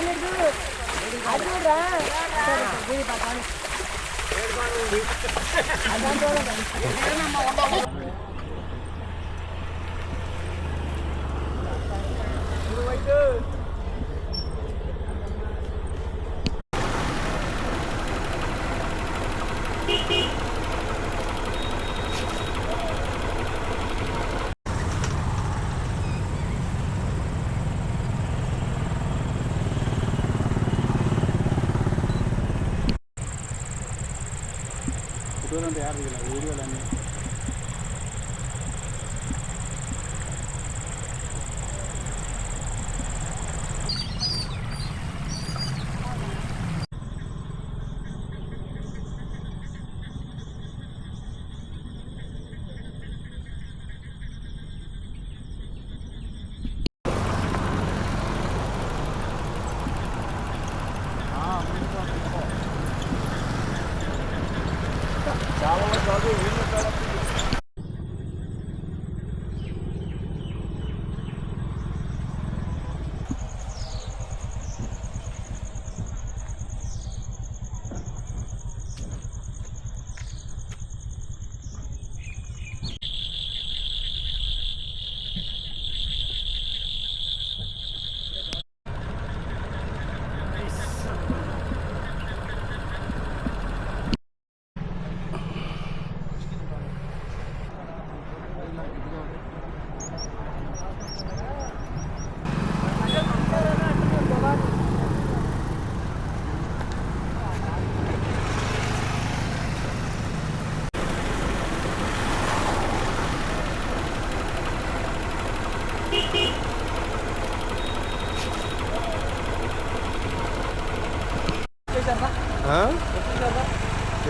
మీరు అది కూడా Good. வந்து யார் வீடியோவில் ఆ?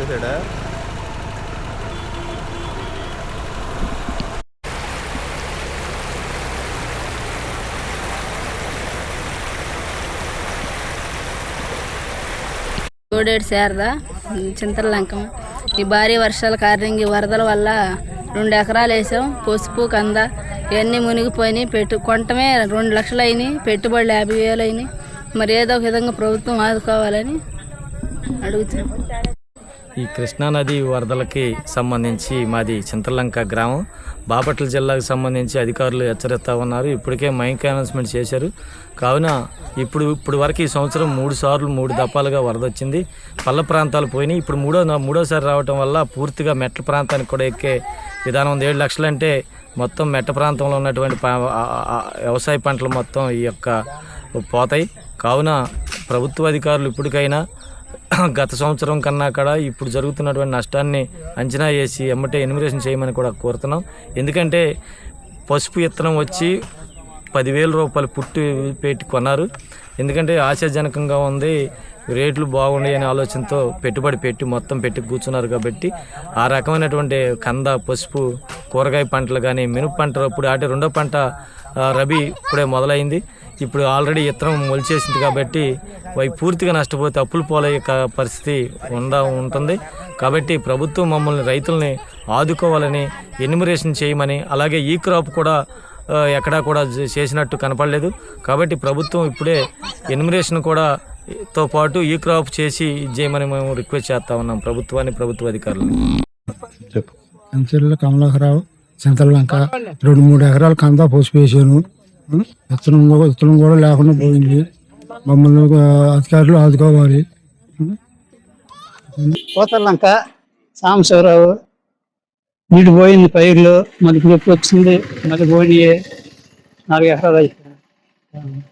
తేడా కోడేడు శారదా చింతలంకం ఈ భారీ వర్షాల కారణంగా ఈ వరదల వల్ల రెండు ఎకరాలు వేసాం. పసుపు కంద ఇవన్నీ మునిగిపోయినాయి. పెట్టు కొంటమే రెండు లక్షలు అయినాయి పెట్టుబడులు యాభై వేలు అయినాయి మరి ఏదో ఒక విధంగా ప్రభుత్వం ఆదుకోవాలని అడుగుతున్నాం. ఈ కృష్ణానది వరదలకి సంబంధించి మాది చింతలంక గ్రామం. బాపట్ల జిల్లాకు సంబంధించి అధికారులు హెచ్చరిస్తా ఉన్నారు. ఇప్పటికే మైక్ అనౌన్స్మెంట్ చేశారు. కావున ఇప్పుడు ఇప్పుడు వరకు ఈ సంవత్సరం మూడు సార్లు మూడు దఫాలుగా వరద వచ్చింది పల్ల ప్రాంతాలు పోయినాయి. ఇప్పుడు మూడో మూడోసారి రావటం వల్ల పూర్తిగా మెట్ల ప్రాంతానికి కూడా ఎక్కే విధానం ఉంది. ఏడు లక్షలు అంటే మొత్తం మెట్ట ప్రాంతంలో ఉన్నటువంటి వ్యవసాయ పంటలు మొత్తం ఈ యొక్క పోతాయి. కావున ప్రభుత్వ అధికారులు ఇప్పటికైనా గత సంవత్సరం కన్నా కూడా ఇప్పుడు జరుగుతున్నటువంటి నష్టాన్ని అంచనా వేసి ఎమ్మటే ఎనిమిరేషన్ చేయమని కూడా కోరుతున్నాం. ఎందుకంటే పసుపు విత్తనం వచ్చి పదివేల రూపాయలు పుట్టి పెట్టి కొన్నారు. ఎందుకంటే ఆశాజనకంగా ఉంది రేట్లు బాగున్నాయి అనే ఆలోచనతో పెట్టుబడి పెట్టి మొత్తం పెట్టి కూర్చున్నారు కాబట్టి ఆ రకమైనటువంటి కంద పసుపు కూరగాయ పంటలు కానీ మినుపు పంట ఇప్పుడు అంటే రెండో పంట రబీ ఇప్పుడే మొదలైంది. ఇప్పుడు ఆల్రెడీ ఇత్తనం మొలిచేసింది కాబట్టి అవి పూర్తిగా నష్టపోతే అప్పులు పోలయ్యే పరిస్థితి ఉండ ఉంటుంది. కాబట్టి ప్రభుత్వం మమ్మల్ని రైతుల్ని ఆదుకోవాలని ఎన్యుమరేషన్ చేయమని అలాగే ఈ క్రాప్ కూడా ఎక్కడా కూడా చేసినట్టు కనపడలేదు. కాబట్టి ప్రభుత్వం ఇప్పుడే ఎన్యుమరేషన్ కూడా తో పాటు ఈ క్రాప్ చేసి ఇది చేయమని మేము రిక్వెస్ట్ చేస్తా ఉన్నాం. ప్రభుత్వాన్ని ప్రభుత్వ అధికారులను. చెప్పు. కమలాకరావు చింతలంక రెండు మూడు ఎకరాలు కందా పోసి వేసాను ఉం? విత్తనం కూడా- విత్తనం కూడా లేకుండా పోయింది. మమ్మల్ని అధికారులు ఆదుకోవాలి. కోతలంక సాంబశివరావు నీటి పోయింది పైర్లు మళ్ళీ నొప్పి వచ్చింది మళ్ళీ పోయినాయి నాలుగు ఎకరాలు అయిపోయింది